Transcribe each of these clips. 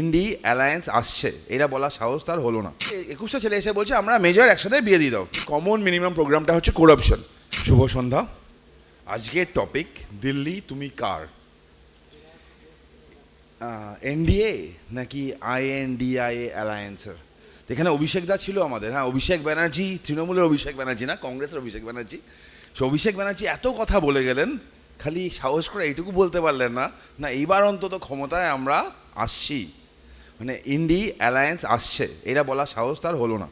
ইন্ডি, alliance আসছে। এটা বলা সাহস তার হলো না। একুশটা ছেলে এসে বলছে, আমরা মেজর একসাথে বিয়ে দিয়ে দাও। কমন মিনিমাম প্রোগ্রামটা হচ্ছে করাপশন শুভ সন্ধ্যা। আজকের টপিক দিল্লি, তুমি কার? এনডিএ নাকি আইএনডিআইএ অ্যালায়েন্সের? এখানে অভিষেক দা ছিল আমাদের। হ্যাঁ অভিষেক ব্যানার্জি, তৃণমূলের অভিষেক ব্যানার্জি না, কংগ্রেসের অভিষেক ব্যানার্জি। সে অভিষেক ব্যানার্জি এত কথা বলে গেলেন, খালি সাহস করে এইটুকু বলতে পারলেন না। না, এইবার অন্তত ক্ষমতায় আমরা আসছি। মানে ইন্ডি অ্যালায়েন্স আসছে। এটা বলার সাহস তার হলো না।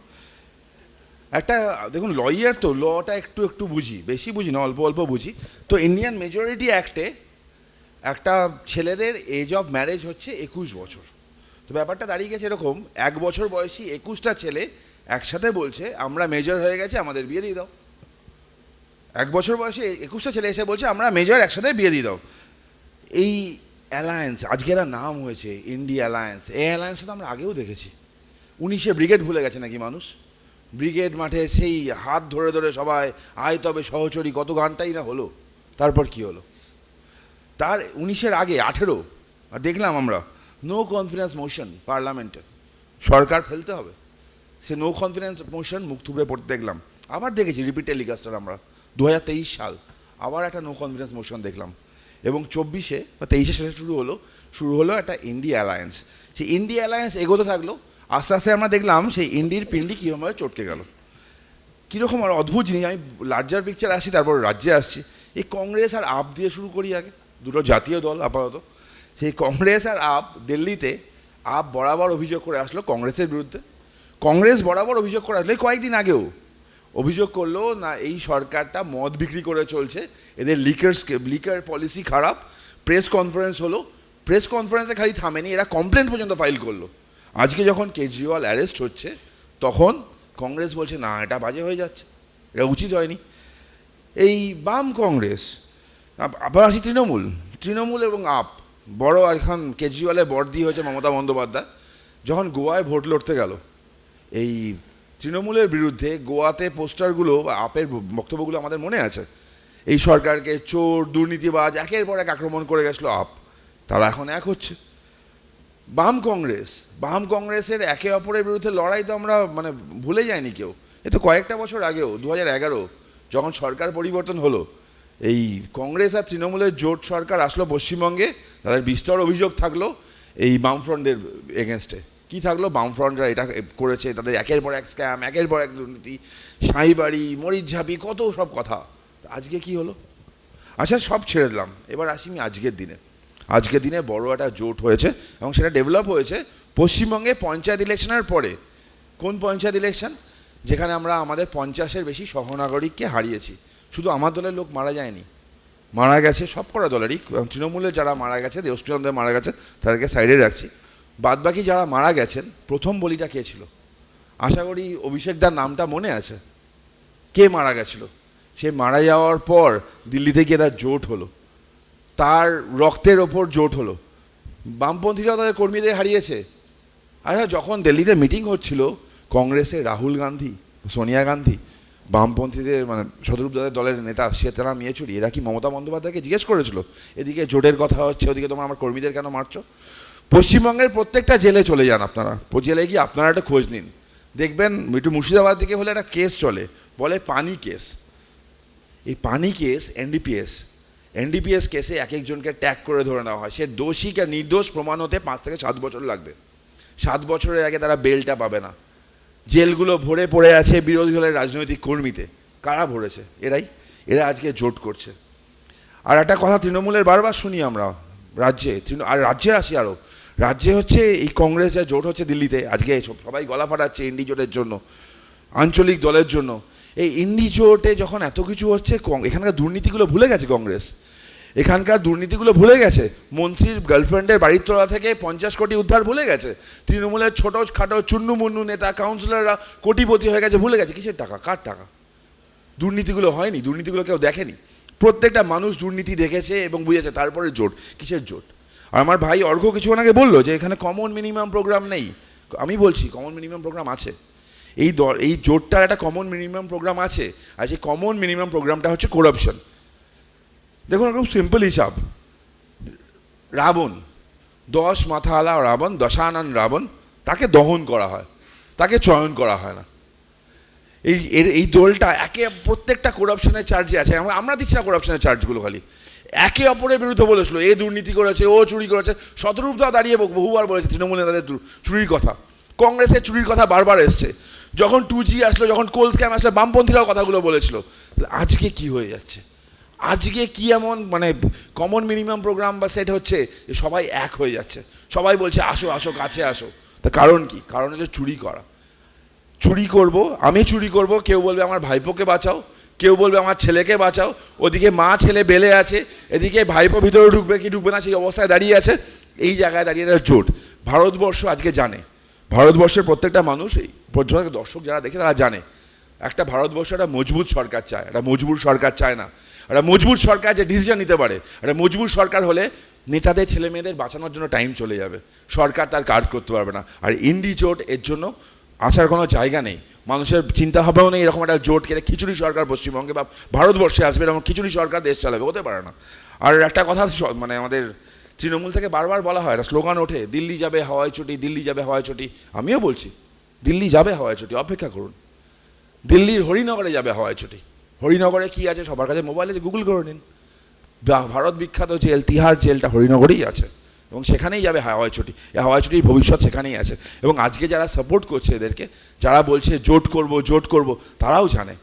একটা, দেখুন লয়ার তো লটা একটু একটু বুঝি। বেশি বুঝি না, অল্প অল্প বুঝি। তো ইন্ডিয়ান মেজরিটি অ্যাক্টে একটা ছেলেদের এজ অফ ম্যারেজ হচ্ছে একুশ বছর। তো ব্যাপারটা দাঁড়িয়ে গেছে এরকম, এক বছর বয়সী একুশটা ছেলে একসাথে বলছে, আমরা মেজর হয়ে গেছে, আমাদের বিয়ে দিয়ে দাও। এক বছর বয়সী একুশটা ছেলে এসে বলছে, আমরা মেজর একসাথে বিয়ে দিয়ে দাও। এই অ্যালায়েন্স আজকে এরা নাম হয়েছে ইন্ডিয়া অ্যালায়েন্স এই অ্যালায়েন্স তো আমরা আগেও দেখেছি। উনিশে ব্রিগেড ভুলে গেছে নাকি মানুষ? ব্রিগেড মাঠে সেই হাত ধরে ধরে সবাই, আয় তবে সহচরী, কত গানটাই না হলো? তারপর কি হলো? তার উনিশের আগে, আঠেরো, আর দেখলাম আমরা নো কনফিডেন্স মোশন পার্লামেন্টে সরকার ফেলতে হবে। সে নো কনফিডেন্স মোশন মুখ থুবড়ে পড়তে দেখলাম। আবার দেখেছি রিপিট টেলিকাস্টার আমরা দু হাজার তেইশ সাল। আবার একটা নো কনফিডেন্স মোশন দেখলাম। এবং চব্বিশে বা তেইশে শেষে শুরু হলো শুরু হলো একটা ইন্ডিয়া অ্যালায়েন্স সেই ইন্ডিয়া অ্যালায়েন্স এগোতে থাকল, আস্তে আস্তে আমরা দেখলাম সেই ইন্ডির পিন্ডি কীভাবে চটকে গেল। কীরকম আর অদ্ভুত জিনিস, আমি লার্জার পিকচার আসি তারপর রাজ্যে আসছি। এই কংগ্রেস আর আপ দিয়ে শুরু করি আগে, দুটো জাতীয় দল আপাতত। সেই কংগ্রেস আর আপ দিল্লিতে, আপ বরাবর অভিযোগ করে আসলো কংগ্রেসের বিরুদ্ধে। কংগ্রেস বরাবর অভিযোগ করে আসলো কয়েকদিন আগেও। অভিযোগ করল, না, এই সরকারটা মদ বিক্রি করে চলছে, এদের লিকার লিকার পলিসি খারাপ প্রেস কনফারেন্স হলো প্রেস কনফারেন্সে খালি থামেনি, এরা কমপ্লেন পর্যন্ত ফাইল করল। আজকে যখন কেজরিওয়াল অ্যারেস্ট হচ্ছে, তখন কংগ্রেস বলছে, না, এটা বাজে হয়ে যাচ্ছে, এটা উচিত হয়নি। এই বাম কংগ্রেস আব- আবার আসি তৃণমূল তৃণমূল এবং আপ, বড় এখন কেজরিওয়ালের বর্দি হয়েছে মমতা বন্দ্যোপাধ্যায়, যখন গোয়ায় ভোট লড়তে গেল, এই তৃণমূলের বিরুদ্ধে গোয়াতে পোস্টারগুলো বা আপের বক্তব্যগুলো আমাদের মনে আছে? এই সরকারকে চোর, দুর্নীতিবাজ একের পর এক আক্রমণ করে গেছিল আপ। তারা এখন এক হচ্ছে। বাম কংগ্রেস, বাম কংগ্রেসের একে অপরের বিরুদ্ধে লড়াই তো আমরা মানে ভুলে যাইনি কেউ। এ তো কয়েকটা বছর আগেও দু এগারো, যখন সরকার পরিবর্তন হলো, এই কংগ্রেস আর তৃণমূলের জোট সরকার আসলো পশ্চিমবঙ্গে, তাদের বিস্তর অভিযোগ থাকল এই বামফ্রন্টের এগেনস্টে কি থাকল? বামফ্রন্টরা এটা করেছে, তাদের একের পর এক স্ক্যাম একের পর এক দুর্নীতি, সাঁইবাড়ি, মরিচঝাপি, কত সব কথা। আজকে কি হলো? আচ্ছা সব ছেড়ে দিলাম। এবার আসি আমি আজকের দিনে। আজকের দিনে বড় একটা জোট হয়েছে এবং সেটা ডেভেলপ হয়েছে পশ্চিমবঙ্গে পঞ্চায়েত ইলেকশনের পরে। কোন পঞ্চায়েত ইলেকশন যেখানে আমরা আমাদের পঞ্চাশের বেশি সহনাগরিককে হারিয়েছি। শুধু আমার দলের লোক মারা যায়নি। মারা গেছে সব কটা দলেরই তৃণমূলে যারা মারা গেছে দেশচন্দ্রে মারা গেছে, তাদেরকে সাইডে রাখছি। বাদবাকি যারা মারা গেছেন, প্রথম বলিটা কে ছিল? আশা করি অভিষেকদার নামটা মনে আছে। কে মারা গেছিল? সে মারা যাওয়ার পর দিল্লিতে গিয়ে তার জোট হলো। তার রক্তের ওপর জোট হলো। বামপন্থীরাও তাদের কর্মীদের হারিয়েছে। আচ্ছা যখন দিল্লিতে মিটিং হচ্ছিল, কংগ্রেসের রাহুল গান্ধী, সোনিয়া গান্ধী, বামপন্থীদের মানে শত্রুপদাদের দলের নেতা সীতারাম ইয়েচুরি এরা কি মমতা বন্দ্যোপাধ্যায়কে জিজ্ঞেস করেছিল? এদিকে জোটের কথা হচ্ছে, ওদিকে তোমার আমার কর্মীদের কেন মারছো? পশ্চিমবঙ্গের প্রত্যেকটা জেলে চলে যান আপনারা। জেলে গিয়ে আপনারা একটা খোঁজ নিন। দেখবেন একটু মুর্শিদাবাদ দিকে হলে একটা কেস চলে, বলে পানি কেস। এই পানি কেস এনডিপিএস এনডিপিএস কেসে এক একজনকে ট্যাগ করে ধরে নেওয়া হয়। সে দোষী কে নির্দোষ প্রমাণ হতে পাঁচ থেকে সাত বছর লাগবে। সাত বছরের আগে তারা বেলটা পাবে না। জেলগুলো ভরে পড়ে আছে বিরোধী দলের রাজনৈতিক কর্মীতে। কারা ভরেছে? এরাই। এরা আজকে জোট করছে। আর একটা কথা, তৃণমূলের বারবার শুনি আমরা, রাজ্যে, তৃণ- আর রাজ্যে আসি আরও রাজ্যে হচ্ছে, এই কংগ্রেসের জোট হচ্ছে দিল্লিতে, আজকে সব- সবাই গলা ফাটাচ্ছে ইন্ডি জোটের জন্য, আঞ্চলিক দলের জন্য। এই ইন্ডি জোটে যখন এত কিছু হচ্ছে এখানকার দুর্নীতিগুলো ভুলে গেছে কংগ্রেস। এখানকার দুর্নীতিগুলো ভুলে গেছে। মন্ত্রীর গার্লফ্রেন্ডের বাড়ির তলা থেকে পঞ্চাশ কোটি উদ্ধার ভুলে গেছে। তৃণমূলের ছোট খাটো চুন্নু মুন্নু নেতা কাউন্সিলররা কোটিপতি হয়ে গেছে, ভুলে গেছে। কিসের টাকা? কার টাকা? দুর্নীতিগুলো হয়নি, দুর্নীতিগুলো কেউ দেখেনি। প্রত্যেকটা মানুষ দুর্নীতি দেখেছে এবং বুঝেছে, তারপরে জোট। কিসের জোট? আর আমার ভাই অর্ঘ কিছুক্ষণ আগে বলল যে, এখানে কমন মিনিমাম প্রোগ্রাম নেই। আমি বলছি কমন মিনিমাম প্রোগ্রাম আছে। এই দল এই জোটটার একটা কমন মিনিমাম প্রোগ্রাম আছে। আর সেই কমন মিনিমাম প্রোগ্রামটা হচ্ছে করাপশন দেখুন, খুব সিম্পল হিসাব। রাবণ, দশ মাথাওয়ালা রাবণ, দশানন রাবণ, তাকে দহন করা হয়। তাকে চয়ন করা হয় না। এই, এর, এই দলটা একে, প্রত্যেকটা করাপশনের চার্জে আছে। আমরা দিচ্ছি না করাপশনের চার্জগুলো খালি। একে অপরের বিরুদ্ধে বলেছিল, এ দুর্নীতি করেছে, ও চুরি করেছে। শতরূপদাও দাঁড়িয়ে বহু- বহুবার বলেছে, তৃণমূল নেতাদের চুরির কথা। কংগ্রেসের চুরির কথা বারবার এসছে। যখন টু জি আসলো, যখন কোল স্ক্যাম আসলো, বামপন্থীরাও কথাগুলো বলেছিল। আজকে কি হয়ে যাচ্ছে? আজকে কি এমন মানে কমন মিনিমাম প্রোগ্রাম বা সেট হচ্ছে যে সবাই এক হয়ে যাচ্ছে? সবাই বলছে, আসো আসো, কাছে আসো। তা কারণ কি? কারণ হচ্ছে চুরি করা। চুরি করব, আমি চুরি করব, কেউ বলবে আমার ভাইপোকে বাঁচাও, কেউ বলবে আমার ছেলেকে বাঁচাও, ওদিকে মা, ছেলে বেলে আছে এদিকে ভাইপো ভিতরে ঢুকবে কি ঢুকবে না সেই অবস্থায় দাঁড়িয়ে আছে। এই জায়গায় দাঁড়িয়ে একটা জোট। ভারতবর্ষ আজকে জানে। ভারতবর্ষের প্রত্যেকটা মানুষ, এই দর্শক যারা দেখে তারা জানে। একটা ভারতবর্ষ একটা মজবুত সরকার চায়। একটা মজবুত সরকার চায় না। একটা মজবুত সরকার যে ডিসিশন নিতে পারে। একটা মজবুত সরকার হলে নেতাদের ছেলে মেয়েদের বাঁচানোর জন্য টাইম চলে যাবে। সরকার তার কাজ করতে পারবে না। আর ইন্ডি জোট, এর জন্য আসার কোনো জায়গা নেই। মানুষের চিন্তা ভাবনাও নেই, এরকম একটা জোট কেটে খিচুড়ি সরকার পশ্চিমবঙ্গে বা ভারতবর্ষে আসবে, এরকম খিচুড়ি সরকার দেশ চালাবে, হতে পারে না। আর একটা কথা মানে আমাদের তৃণমূল থেকে বারবার বলা হয় স্লোগান ওঠে, দিল্লি যাবে হাওয়াই চটি দিল্লি যাবে হাওয়াই চটি আমিও বলছি, দিল্লি যাবে হাওয়াই চটি অপেক্ষা করুন। দিল্লির হরিনগরে যাবে হাওয়াই চটি হরিনগরে কি আছে? সবার কাছে মোবাইলে গুগল করে নিন। ভারত বিখ্যাত জেল তিহার জেলটা হরিনগরেই আছে। এবং সেখানেই যাবে হাওয়াই ছুটি। এই হাওয়াই ছুটির ভবিষ্যৎ সেখানেই আছে। এবং আজকে যারা সাপোর্ট করছে এদেরকে, যারা বলছে জোট করব জোট করব, তারাও জানে।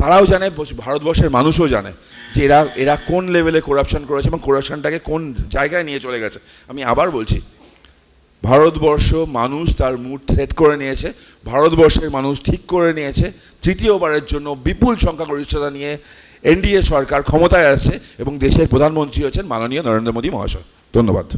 তারাও জানে ভারতবর্ষের মানুষও জানে যে এরা এরা কোন লেভেলে করাপশন করেছে এবং করাপশনটাকে কোন জায়গায় নিয়ে চলে গেছে। আমি আবার বলছি, ভারতবর্ষ মানুষ তার মুড সেট করে নিয়েছে, ভারতবর্ষের মানুষ ঠিক করে নিয়েছে, তৃতীয়বারের জন্য বিপুল সংখ্যাগরিষ্ঠতা নিয়ে এনডিএ সরকার ক্ষমতায় আছে এবং দেশের প্রধানমন্ত্রী হচ্ছেন মাননীয় নরেন্দ্র মোদী মহাশয়। ধন্যবাদ।